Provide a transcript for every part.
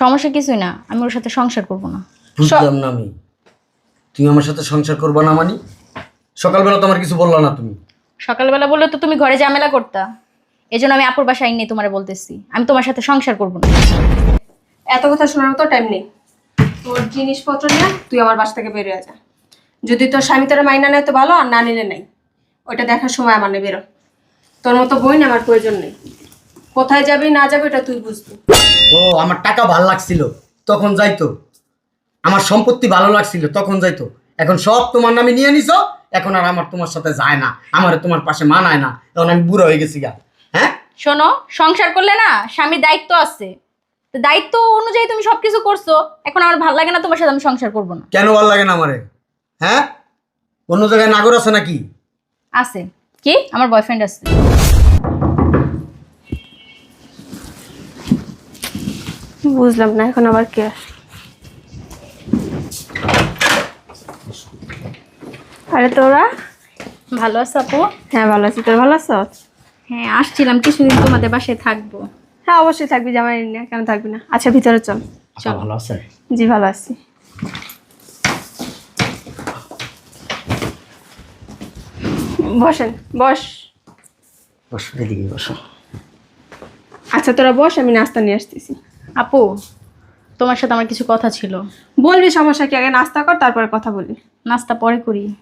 সমস্যা কিছুই না আমি ওর সাথে সংসার করব না। বুঝলাম না আমি। তুমি আমার সাথে সংসার করবা না মানি? সকালবেলা তো আমার কিছু বললা না তুমি। সকালবেলা বললে তো তুমি ঘরে ঝামেলা করতা। এই জন্য আমি আপুর বাসায় নিয়ে তোমার বলতেছি আমি তোমার সাথে সংসার করব না। এত কথা শোনার মতো টাইম নেই। তোর জিনিসপত্র নিয়ে তুই আমার বাসা থেকে বেরিয়ে যা। যদি তোর স্বামী তোর মাইনা নেয় তো ভালো আর না নিলে নাই। ওইটা দেখার সময় আমার নেই বেরো। তোর মতো বই না আমার প্রয়োজন নেই। কোথায় যাবি না যাবে এটা তুই বুঝবি। ও আমার টাকা ভালো লাগছিল তখন যাইতো। আমার সম্পত্তি ভালো লাগছিল তখন যাইতো। এখন সব তোমার নামে নিয়ে নিছো এখন আর আমার তোমার সাথে যায় না আমার তোমার পাশে মানায় না এখন আমি বুড়ো হয়ে গেছি গা। হ্যাঁ? শোনো সংসার করলে না স্বামীর দায়িত্ব আছে। তো দায়িত্ব অনুযায়ী তুমি সবকিছু করছ এখন আমার ভালো লাগে না তোমার সাথে আমি সংসার করব না। কেন ভালো লাগে না আমারে? হ্যাঁ? অন্য জায়গায় নাগর আছে নাকি? আছে। কি? আমার বয়ফ্রেন্ড আছে। বুঝলাম না এখন আবার কে আসে? আরে তোরা? ভালো আছে আপু? হ্যাঁ ভালো আছি। তোর ভালো আছো? হ্যাঁ আসছিলাম কিছুদিন তোমাদের বাসায় থাকব। হ্যাঁ অবশ্যই থাকবি জামাই না কেন থাকবি না? আচ্ছা ভিতরে চল। চলো। ভালো আছে? জি ভালো আছি। বসেন বস। বসো এদিকে বসো। আচ্ছা তোরা বস আমি নাস্তা নিয়ে আসতেছি। আপু তোমার সাথে আমার কিছু কথা ছিল। বলবি সমস্যা কি? আগে নাস্তা কর তারপরে কথা বলি। নাস্তা পরে করি।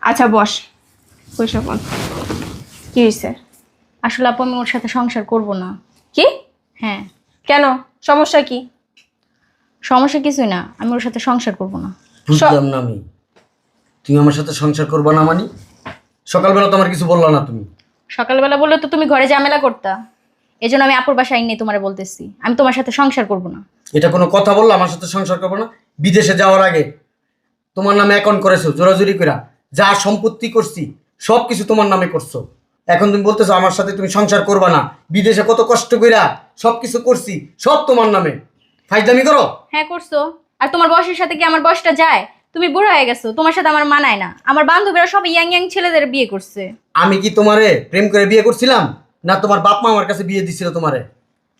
আচ্ছা বস। বল। কি হয়েছে আসলে আপু আমি ওর সাথে সংসার করব না। কি? হ্যাঁ। কেন? সমস্যা কি? সমস্যা কিছুই না আমি ওর সাথে সংসার করব না। বুঝলাম না আমি। তুমি আমার সাথে সংসার করবা না মানি? সকালবেলা তো আমার কিছু বললা না তুমি। সকালবেলা বললে তো তুমি ঘরে ঝামেলা করতা। এই জন্য আমি আপুর বাসায় নিয়ে তোমার বলতেছি আমি তোমার সাথে সংসার করব না। এটা কোনো কথা বলল আমার সাথে সংসার করব না? বিদেশে যাওয়ার আগে তোমার নামে অ্যাকাউন্ট করেছ জোরাজুরি করা যা সম্পত্তি করছি সব কিছু তোমার নামে করছ। এখন তুমি বলতেছো আমার সাথে তুমি সংসার করবা না। বিদেশে কত কষ্ট কইরা সব কিছু করছি সব তোমার নামে। ফাইজদামি করো? হ্যাঁ করছ। আর তোমার বয়সের সাথে কি আমার বয়সটা যায়? তুমি বুড়ো হয়ে গেছো তোমার সাথে আমার মানায় না। আমার বান্ধবীরা সব ইয়াং ইয়াং ছেলেদের বিয়ে করছে। আমি কি তোমারে প্রেম করে বিয়ে করছিলাম? না তোমার বাপ মা আমার কাছে বিয়ে দিছিল তোমারে?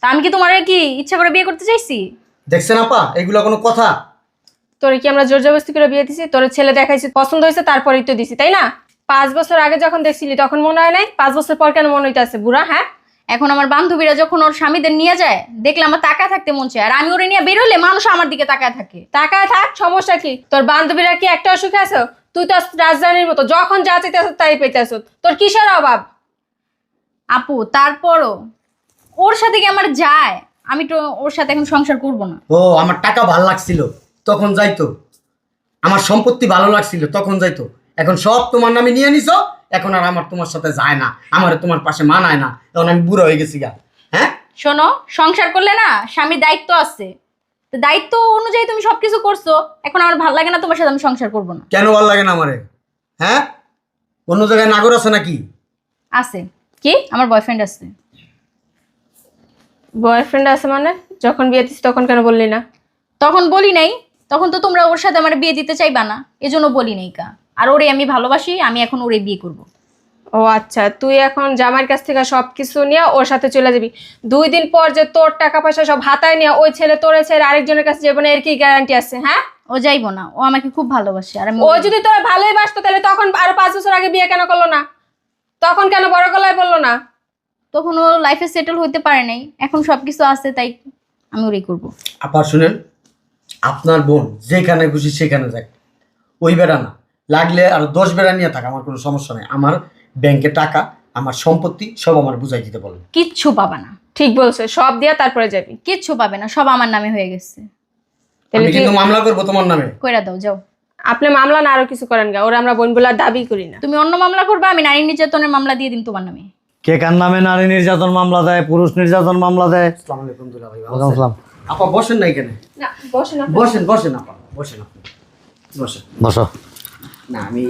তা আমি কি তোমার কি ইচ্ছা করে বিয়ে করতে চাইছি? দেখছেন আপা এগুলো কোনো কথা? তোর কি আমরা জোর জবরদস্তি করে বিয়ে দিছি? তোর ছেলে দেখাইছি পছন্দ হয়েছে তারপরেই তো দিছি তাই না? পাঁচ বছর আগে যখন দেখছিলি তখন মনে হয় নাই? পাঁচ বছর পর কেন মনে হইতে আছে বুড়া হ্যাঁ? এখন আমার বান্ধবীরা যখন ওর স্বামীদের নিয়ে যায় দেখলে আমার তাকায় থাকতে মন চায়। আর আমি ওরে নিয়ে বেরোলে মানুষ আমার দিকে তাকায় থাকে। টাকায় থাক সমস্যা কি? তোর বান্ধবীরা কি একটা অসুখে আছো? তুই তো রাজধানীর মতো যখন যা চাইতেছ তাই পেতেছ তোর কিসের অভাব? আপু তারপরও ওর সাথে কি আমার যায়? আমি তো ওর সাথে এখন সংসার করব না। ও আমার টাকা ভালো লাগছিল তখন যাইতো। আমার সম্পত্তি ভালো লাগছিল তখন যাইতো। এখন সব তোমার নামে নিয়ে নিছো এখন আর আমার তোমার সাথে যায় না। আমার তোমার পাশে মানায় না। তখন আমি বুড়ো হয়ে গেছি গা। হ্যাঁ? শোনো সংসার করলে না স্বামীর দায়িত্ব আছে। তো দায়িত্ব অনুযায়ী তুমি সবকিছু করছ এখন আমার ভালো লাগে না তোমার সাথে আমি সংসার করব না। কেন ভালো লাগে না আমারে? হ্যাঁ? অন্য জায়গায় নাগর আছে নাকি? আছে। কি? আমার বয়ফ্রেন্ড আছে। বয়ফ্রেন্ড আছে মানে? যখন বিয়ে দিছি তখন কেন বললি না? তখন বলি নাই। তখন তো তোমরা ওর সাথে আমার বিয়ে দিতে চাইবা না। এজন্য বলি নাই কা। আর ওরে আমি ভালোবাসি আমি এখন ওরে বিয়ে করব। ও আচ্ছা তুই এখন জামাইয়ের কাছ থেকে সব কিছু নিয়ে ওর সাথে চলে যাবি। দুই দিন পর যে তোর টাকা পয়সা সব হাতায় নিয়ে ওই ছেলে তোর ছেলে আরেকজনের কাছে যাবে না এর কি গ্যারান্টি আছে হ্যাঁ? ও যাইবো না। ও আমাকে খুব ভালোবাসে। আর ও যদি তোর ভালোই বাসতো তাহলে তখন আরও পাঁচ বছর আগে বিয়ে কেন করল না? তখন কেন বড় গলায় বলল না? তখন ও লাইফে সেটেল হইতে পারে নাই। এখন সবকিছু আছে তাই আমি ওরেই করব। আবার শুনেন আপনার বোন যেখানে খুশি সেখানে যাক। ওই বেড়া না লাগলে আর দশ বেড়া নিয়ে থাক আমার কোনো সমস্যা নেই। আমার ব্যাংকে টাকা আমার সম্পত্তি সব আমার বুঝাই দিতে বলেন। কিচ্ছু পাবা না। ঠিক বলছে সব দিয়া তারপরে যাবি। কিচ্ছু পাবে না সব আমার নামে হয়ে গেছে। তাহলে আমি তুই- কিন্তু মামলা করব তোমার নামে। কইরা দাও যাও। আপনি মামলা না আরও কিছু করেন গা ওরা আমরা বোন বলার দাবি করি না। তুমি অন্য মামলা করবে আমি নারী নির্যাতনের মামলা দিয়ে দিন তোমার নামে। কে কার নামে নারী নির্যাতন মামলা দেয় পুরুষ নির্যাতন মামলা দেয়? আসসালামু আলাইকুম দুলা ভাই ওয়ালাইকুম আসসালাম। আপা বসেন না এখানে। না বসে না বসেন বসেন আপা বসেন আপনি। বসেন। বসো। না আমি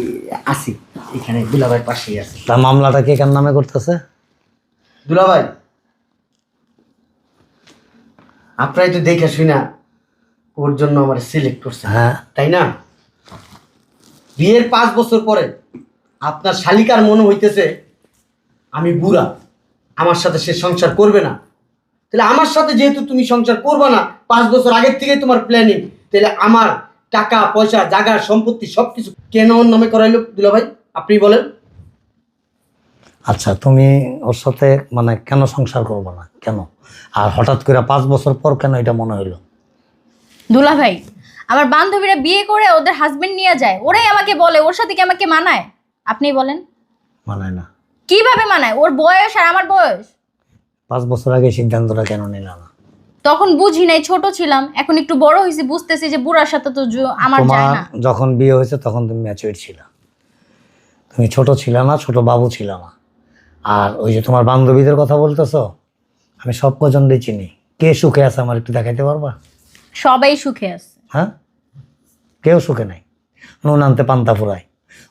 আসি এখানে দুলাভাই পাশেই আছি। তা মামলাটা কে কার নামে করতেছে? দুলাভাই আপনারাই তো দেখে শুনা ওর জন্য আমার সিলেক্ট করছে হ্যাঁ। তাই না? বিয়ের পাঁচ বছর পরে আপনার শালিকার মনে হইতেছে আমি বুড়া আমার সাথে সে সংসার করবে না। তাহলে আমার সাথে যেহেতু তুমি সংসার করবে না পাঁচ বছর আগের থেকেই তোমার প্ল্যানিং তাহলে আমার টাকা পয়সা জায়গা সম্পত্তি সব কিছু কেন ওর নামে করাইলো? দুলা ভাই আপনি বলেন। আচ্ছা তুমি ওর সাথে মানে কেন সংসার করব না? কেন? আর হঠাৎ করে পাঁচ বছর পর কেন এটা মনে হইল? দুলা ভাই আমার বান্ধবীরা বিয়ে করে ওদের হাজবেন্ড নিয়ে যায়। ওরাই আমাকে বলে ওর সাথে কি আমাকে মানায়? আপনি বলেন। মানায় না। কীভাবে মানায়? ওর বয়স আর আমার বয়স? পাঁচ বছর আগে সিদ্ধান্তটা কেন নিলাম? না তখন বুঝি নাই ছোট ছিলাম। এখন একটু বড় হয়েছি বুঝতেছি যে বুড়ার সাথে তো জু- আমার তোমার যায় না। যখন বিয়ে হয়েছে তখন তুমি ম্যাচুইড ছিল। তুমি ছোট ছিল না ছোট বাবু ছিল না। আর ওই যে তোমার বান্ধবীদের কথা বলতেছো আমি সব কজনই চিনি। কে সুখে আছে আমার একটু দেখাইতে পারবা? সবাই সুখে আছে। হ্যাঁ? কেউ সুখে নাই। নুন আনতে পান্তা ফুরায়।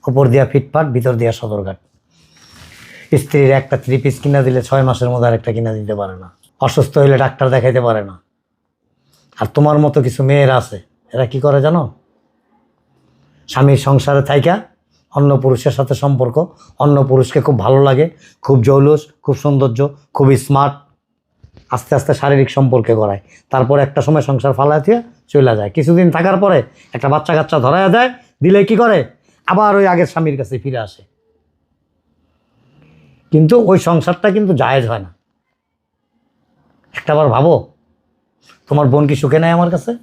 ওপর দিয়া ফিটফাট, ভিতর দিয়া সদরঘাট। স্ত্রীর একটা থ্রি পিস কিনা দিলে ছয় মাসের মধ্যে আরেকটা কিনা দিতে পারে না। অসুস্থ হইলে ডাক্তার দেখাইতে পারে না। আর তোমার মতো কিছু মেয়েরা আছে, এরা কি করে জানো? স্বামীর সংসারে থাইকা, অন্য পুরুষের সাথে সম্পর্ক, অন্য পুরুষকে খুব ভালো লাগে, খুব জৌলুস, খুব সৌন্দর্য, খুবই স্মার্ট আস্তে আস্তে শারীরিক সম্পর্কে গড়ায়। তারপর একটা সময় সংসার দিয়ে চলে যায়। কিছুদিন থাকার পরে একটা বাচ্চা কাচ্চা ধরা যায় দিলে কি করে? আবার ওই আগের স্বামীর কাছে ফিরে আসে। কিন্তু ওই সংসারটা কিন্তু জায়েজ হয় না। একটাবার ভাবো তোমার বোন কি সুখে নেয় আমার কাছে?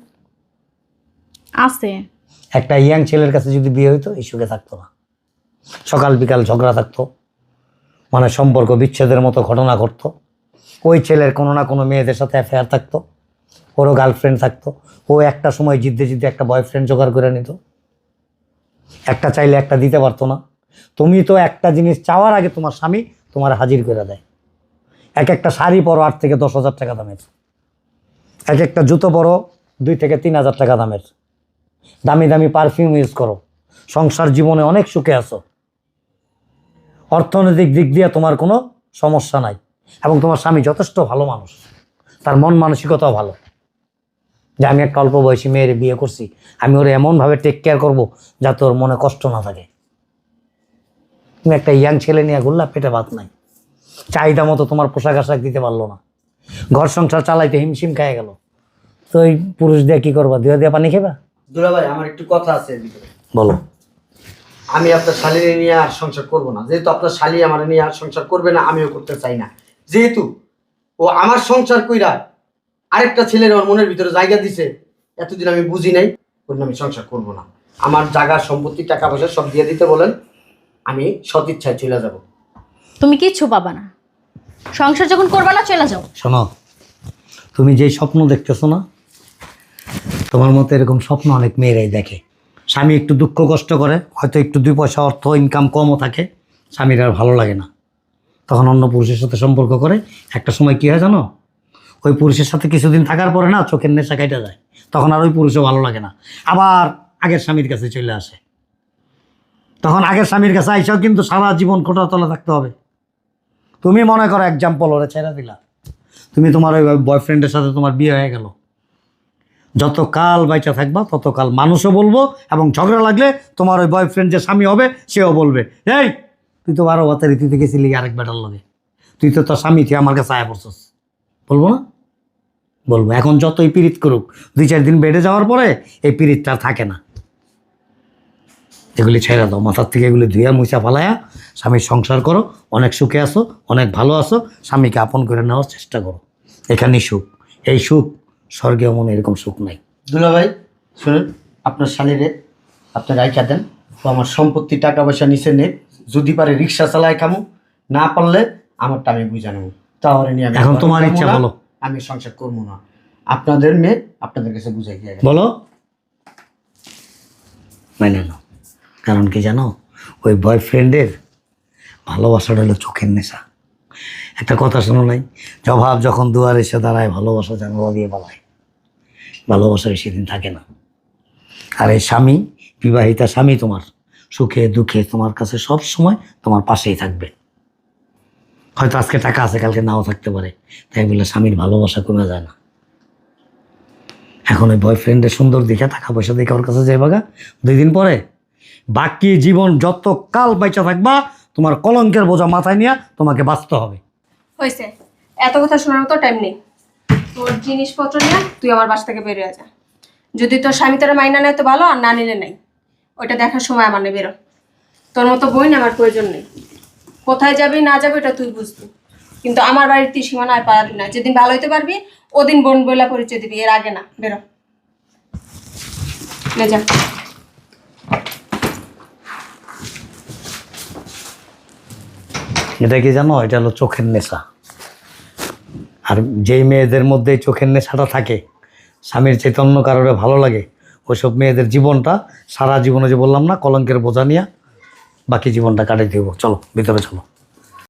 আছে। একটা ইয়াং ছেলের কাছে যদি বিয়ে হইতো এই সুখে থাকতো না। সকাল বিকাল ঝগড়া থাকতো। মানে সম্পর্ক বিচ্ছেদের মতো ঘটনা ঘটতো। ওই ছেলের কোনো না কোনো মেয়েদের সাথে অ্যাফেয়ার থাকতো। ওরও গার্লফ্রেন্ড থাকতো। ও একটা সময় জিদ্দে জিদ্দে একটা বয়ফ্রেন্ড জোগাড় করে নিত। একটা চাইলে একটা দিতে পারতো না। তুমি তো একটা জিনিস চাওয়ার আগে তোমার স্বামী তোমার হাজির করে দেয়। এক একটা শাড়ি পরো আট থেকে দশ হাজার টাকা দামের। এক একটা জুতো পরো দুই থেকে তিন হাজার টাকা দামের। দামি দামি পারফিউম ইউজ করো। সংসার জীবনে অনেক সুখে আছো। অর্থনৈতিক দিক দিয়ে তোমার কোনো সমস্যা নাই। এবং তোমার স্বামী যথেষ্ট ভালো মানুষ। তার মন মানসিকতাও ভালো। যে আমি একটা অল্প বয়সী মেয়ের বিয়ে করছি আমি ওর এমনভাবে টেক কেয়ার করব যাতে ওর মনে কষ্ট না থাকে। তুমি একটা ইয়াং ছেলে নিয়ে ঘুরলা পেটে ভাত নাই। চাহিদা মতো তোমার পোশাক আশাক দিতে পারল না। ঘর সংসার চালাইতে হিমশিম খায় গেল। তো ওই পুরুষ দিয়ে কী করবা? দিয়ে দিয়ে পানি খেবা? দুলা ভাই আমার একটু কথা আছে বলো। আমি আপনার শালিনী নিয়ে আর সংসার করব না। যেহেতু আপনার শালি আমার নিয়ে আর সংসার করবে না আমিও করতে চাই না। যেহেতু ও আমার সংসার কইরা আরেকটা ছেলের আমার মনের ভিতরে জায়গা দিছে এতদিন আমি বুঝি নাই। ওর আমি সংসার করব না। আমার জায়গা সম্পত্তি টাকা পয়সা সব দিয়ে দিতে বলেন আমি সৎ ইচ্ছায় চলে যাব। তুমি কিচ্ছু পাবা না। সংসার যখন করবা না চলে যাও। শোনো তুমি যেই স্বপ্ন দেখতেছো না তোমার মতো এরকম স্বপ্ন অনেক মেয়েরাই দেখে। স্বামী একটু দুঃখ কষ্ট করে হয়তো একটু দুই পয়সা অর্থ ইনকাম কমও থাকে স্বামীর আর ভালো লাগে না। তখন অন্য পুরুষের সাথে সম্পর্ক করে। একটা সময় কী হয় জানো? ওই পুরুষের সাথে কিছুদিন থাকার পরে না চোখের নেশা কেটে যায়। তখন আর ওই পুরুষও ভালো লাগে না। আবার আগের স্বামীর কাছে চলে আসে। তখন আগের স্বামীর কাছে আইসাও কিন্তু সারা জীবন কোটার তলে থাকতে হবে। তুমি মনে করো এক্সাম্পল ওরা ছেড়ে দিলা। তুমি তোমার ওই বয়ফ্রেন্ডের সাথে তোমার বিয়ে হয়ে গেল। যত কাল বাইচা থাকবা তত কাল মানুষও বলব এবং ঝগড়া লাগলে তোমার ওই বয়ফ্রেন্ড যে স্বামী হবে, সেও বলবে। এই তুই তো বারো বাতের রীতিতে গেছিলি আরেক বেটার লগে। তুই তো তোর স্বামী, তুই আমার কাছে আয়া পড়ছস। বলব না? বলব। এখন যতই পীড়িত করুক, দুই চার দিন বেড়ে যাওয়ার পরে এই পীড়িতটা থাকে না। এগুলি ছেড়ে দাও। মাথার থেকে এগুলি ধুইয়া, মুছা ফালায়া স্বামীর সংসার করো। অনেক সুখে আসো অনেক ভালো আসো স্বামীকে আপন করে নেওয়ার চেষ্টা করো। এখানেই সুখ। এই সুখ স্বর্গেও মনে এরকম সুখ নাই। দুলা ভাই, শুনুন, আপনার শালিরে আপনি রাইখা দেন। ও আমার সম্পত্তি, টাকা পয়সা নিচে নেই। যদি পারে রিক্সা চালায় কামু না পারলে আমারটা আমি বুঝা নেব। তাহলে নিয়ে আমি এখন তোমার ইচ্ছা বলো। আমি সংসার করব না। আপনাদের মেয়ে আপনাদের কাছে বুঝাই দিয়ে বলো। মেনে নাও। কারণ কি জানো ওই বয়ফ্রেন্ডের ভালোবাসাটা হলো চোখের নেশা। একটা কথা শোনো নাই জবাব যখন দুয়ার এসে দাঁড়ায় ভালোবাসা জানালা দিয়ে বলায় ভালোবাসা বেশি দিন থাকে না। আর এই স্বামী বিবাহিতা স্বামী তোমার। সুখে, দুঃখে তোমার কাছে সব সময় তোমার পাশেই থাকবে। হয়তো আজকে টাকা আছে, কালকে নাও থাকতে পারে। তাই বলে স্বামীর ভালোবাসা কমে যায় না। এখন ওই বয়ফ্রেন্ডের সুন্দর দেখে টাকা পয়সা দেখে ওর কাছে যাই বাগা দুই দিন পরে বাকি জীবন যত কাল বাইচা থাকবা, তোমার কলঙ্কের বোঝা মাথায় নিয়ে তোমাকে বাঁচতে হবে। হয়েছে এত কথা শোনার মতো টাইম নেই। তোর জিনিসপত্র নিয়ে তুই আমার বাসা থেকে বেরিয়ে যা। যদি তোর স্বামী তোর মাইনা নেয় তো ভালো, আর না নিলে নাই। ওইটা দেখার সময় আমার নেই বেরো। তোর মতো বই না আমার প্রয়োজন নেই। কোথায় যাবি, না যাবি, ওটা তুই বুঝবি। কিন্তু আমার বাড়ির তুই সীমানা আর পারাবি না। যেদিন ভালো হইতে পারবি, ওদিন বোন বইলা পরিচয় দিবি। এর আগে না, বেরো। যা। এটা কি জানো? এটা হলো চোখের নেশা। আর যেই মেয়েদের মধ্যে চোখের নেশাটা থাকে, স্বামীর চৈতন্য কারোরে ভালো লাগে ওইসব মেয়েদের জীবনটা সারা জীবনে যে বললাম না, কলঙ্কের বোঝা নিয়ে বাকি জীবনটা কাটিয়ে দেবো। চলো, ভিতরে চলো।